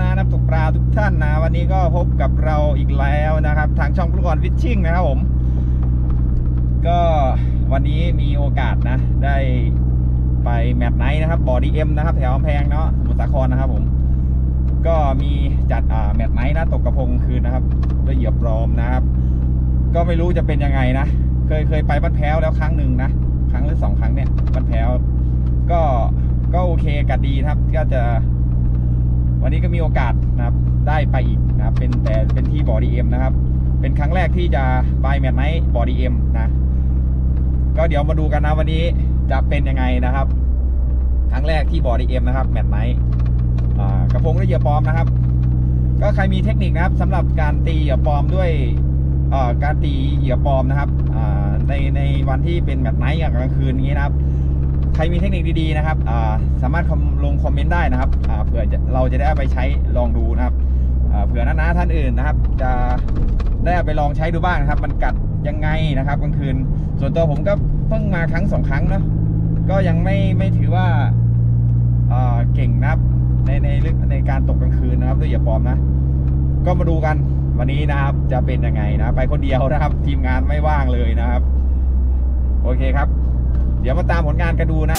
นะนักตกปลาทุกท่านนะ วันนี้ก็พบกับเราอีกแล้วนะครับ ทางช่องพุกรฟิชชิ่งนะครับผม ก็วันนี้มีโอกาสนะ ได้ไปแมตช์ไนท์นะครับบอดีเอ็มนะครับ แถวแพงเนาะสมุทรสาครนะครับผม ก็มีจัดอ่าแมตช์ไนท์นะตกกระพงคืนนะครับด้วยเหยื่อปลอมนะครับ ก็ไม่รู้จะเป็นยังไงนะ เคยเคยไปบ้านแพ้วแล้วครั้งหนึ่งนะ ครั้งหรือสองครั้งเนี่ยบ้านแพ้วก็ก็โอเคกัดดีนะครับ ก็จะ วันนี้ก็มีโอกาสนะครับได้ไปอีกนะครับเป็นแต่เป็นที่บอดีเอ็มนะครับ เป็นครั้งแรกที่จะไปแมตช์ไนท์บอดีเอ็มนะ ก็เดี๋ยวมาดูกันนะวันนี้จะเป็นยังไงนะครับ ครั้งแรกที่บอดีเอ็มนะครับแมตช์ไนท์กระพงด้วยเหยื่อปลอมนะครับ ก็ใครมีเทคนิคนะครับสำหรับการตีเหยื่อปลอมด้วยการตีเหยื่อปลอมนะครับในในวันที่เป็นแมตช์ไนท์กลางคืนนี้นะครับ ใครมีเทคนิคดีๆนะครับสามารถคอมลงคอมเมนต์ได้นะครับเผื่อเราจะได้เอาไปใช้ลองดูนะครับเผื่อน้าๆท่านอื่นนะครับ จะได้เอาไปลองใช้ดูบ้างนะครับ มันกัดยังไงนะครับกลางคืน ส่วนตัวผมก็เพิ่งมาครั้งสองครั้งเนาะก็ยังไม่ไม่ถือว่าเก่งนะครับในในเรื่องในการตกกลางคืนนะครับด้วยเหยื่อปลอมนะ ก็มาดูกันวันนี้นะครับจะเป็นยังไงนะ ไปคนเดียวนะครับ ทีมงานไม่ว่างเลยนะครับ โอเคครับ เดี๋ยวมาตามผลงานกันดูนะ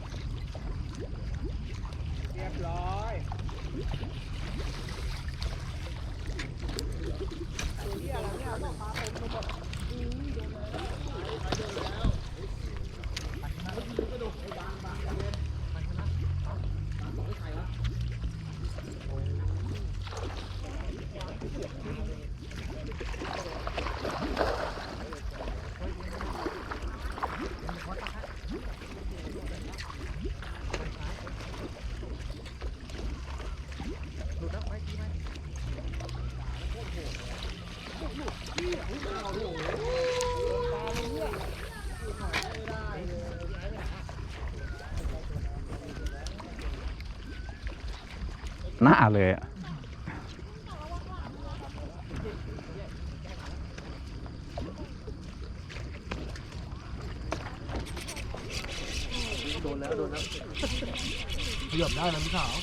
หน้าเลยอะ เหยียบได้นะพี่สาว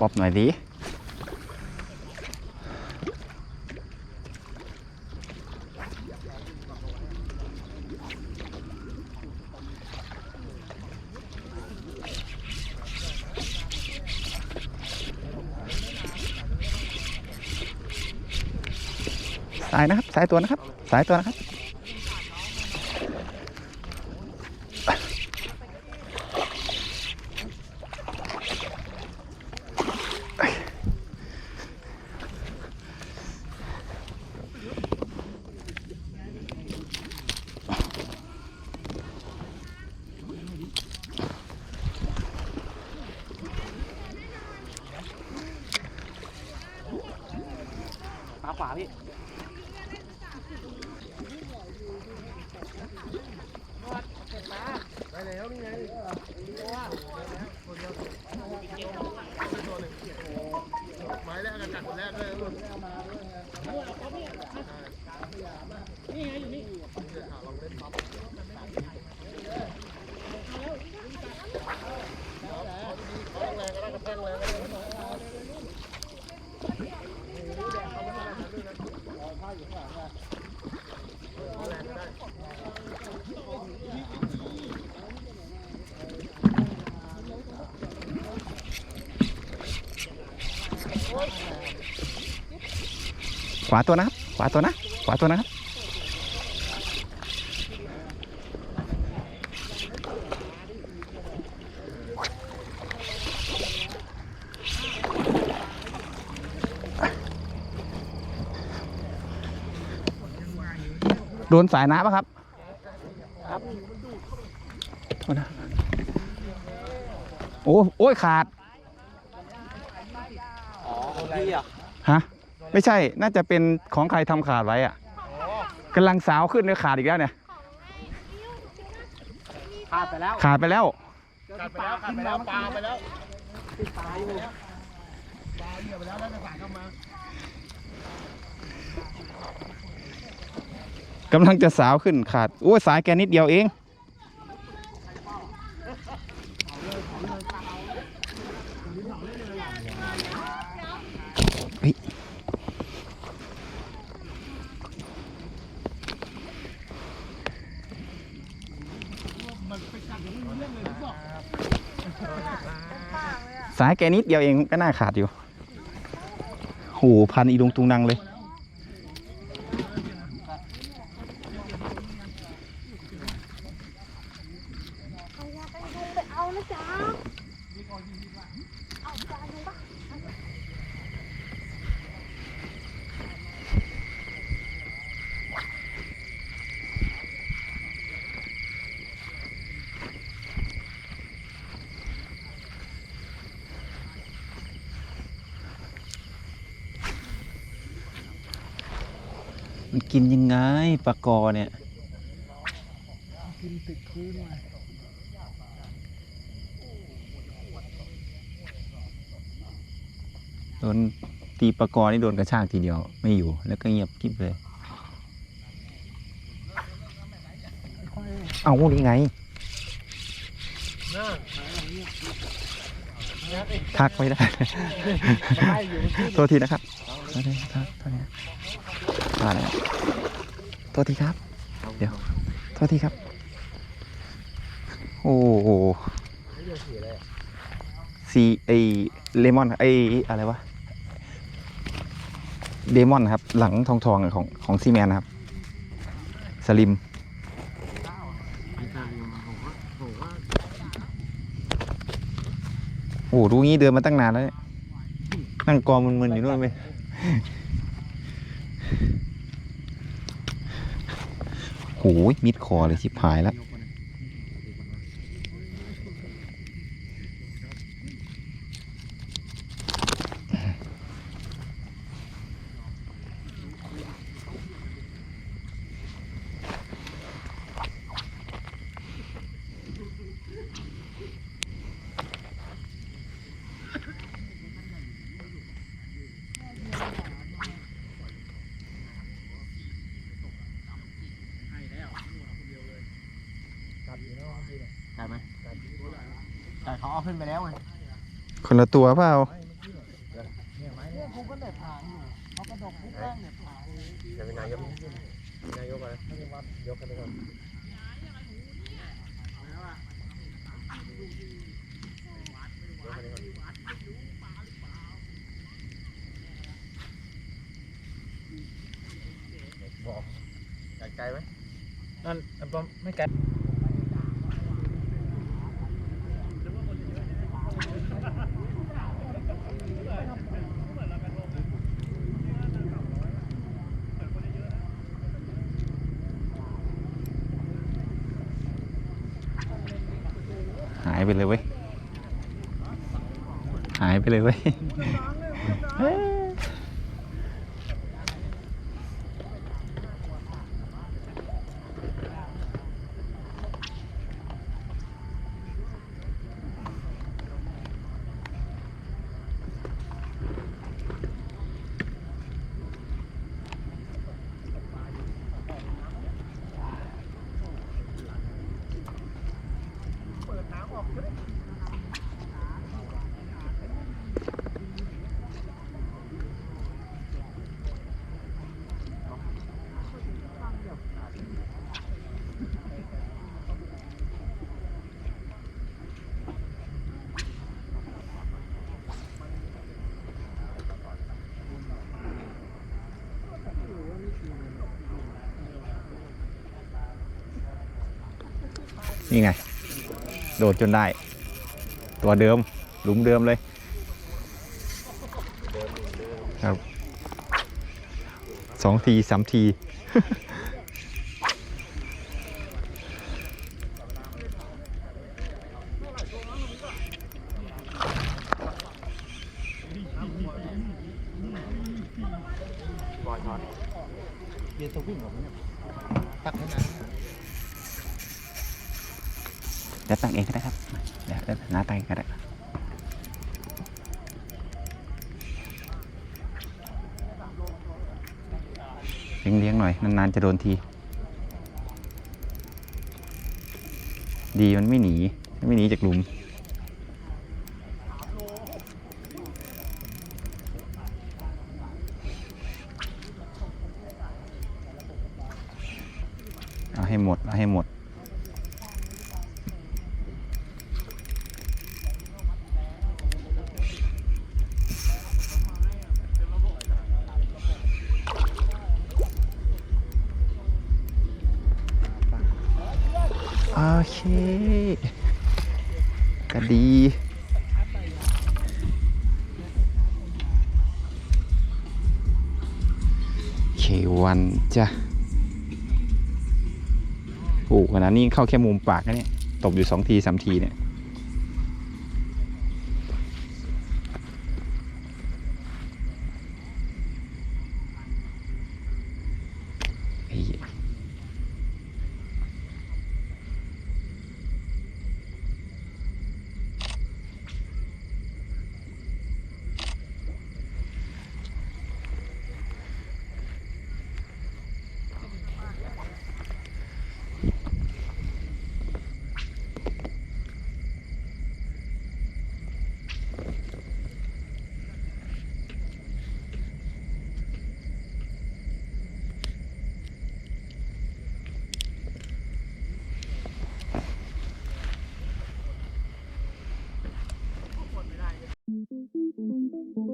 ป๊อบหน่อยดิสายนะครับ สายตัวนะครับ สายตัวนะครับ ตาขวาพี่ ขวาตัวนะครับ ขวาตัวนะ ขวาตัวนะครับโดนสายน้ำปะครับ ครับโทษนะโอ้โอ้ยขาด อ๋อคนพี่อะ ฮะ ไม่ใช่น่าจะเป็นของใครทำขาดไว้อะกำลังสาวขึ้นเลยขาดอีกแล้วเนี่ยพลาดไปแล้วขาดไปแล้วขาดไปแล้วขาดไปแล้วปลาไปแล้วติดปลาอยู่ปลาเหยื่อไปแล้วแล้วจะสายเข้ามากำลังจะสาวขึ้นขาดโอ้ยสายแกนิดเดียวเอง สายแกนิดเดียวเองก็น่าขาดอยู่โหพันอีลุงตุงนังเลย เอายากันยุงไปเอานะจ๊ะ เอายายุงปะ มัน กินยังไงปลากอเนี่ย กินติดพื้นมาโดนตีปลากอนี่โดนกระชากทีเดียวไม่อยู่ แล้วก็เงียบกิ๊บเลย เอานี่ไงทักไม่ได้ โทษทีนะครับโทษทีครับโทษที มาแล้วโทษทีครับ เดี๋ยวโทษทีครับ โอ้โหซีไอเลมอนไออะไรวะเดมอนครับ หลังทองทองของของซีแมนนะครับ สลิมโอ้โหดูงี้เดินมาตั้งนานแล้วเนี่ยนั่งกองมึนๆอยู่นู่นไป โอ้ยมิดคอเลยชิบหายแล้ว เขาเอาขึ้นไปแล้วไงคนละตัวเปล่าเนี่ยกูก็เหน็บหางอยู่เขากระดกปุ๊บแม่งเหน็บหางเลยจะเป็นนายกนายกอะไรไม่ได้วัดยกกันไปก่อนบอกไกลไหมนั่นไม่ไกล ไปเลยเว้ย หายไปเลยเว้ย นี่ไง โดดจนได้ ตัวเดิม หลุมเดิมเลย ครับสองทีสามทีเบียร์ตัววิ่งขอเนี่ยตักให้นะ เดี๋ยวตั้งเองก็ได้ครับ เดี๋ยวเดี๋ยวน้าตั้งก็ได้เลี้ยงเลี้ยงหน่อย นานๆจะโดนที ดีมันไม่หนี ไม่หนีจากหลุม โอเคก็ดี เควันจ้ะโอ้ขนาดนี้เข้าแค่มุมปากนะเนี่ย ตบอยู่สองทีสามทีเนี่ย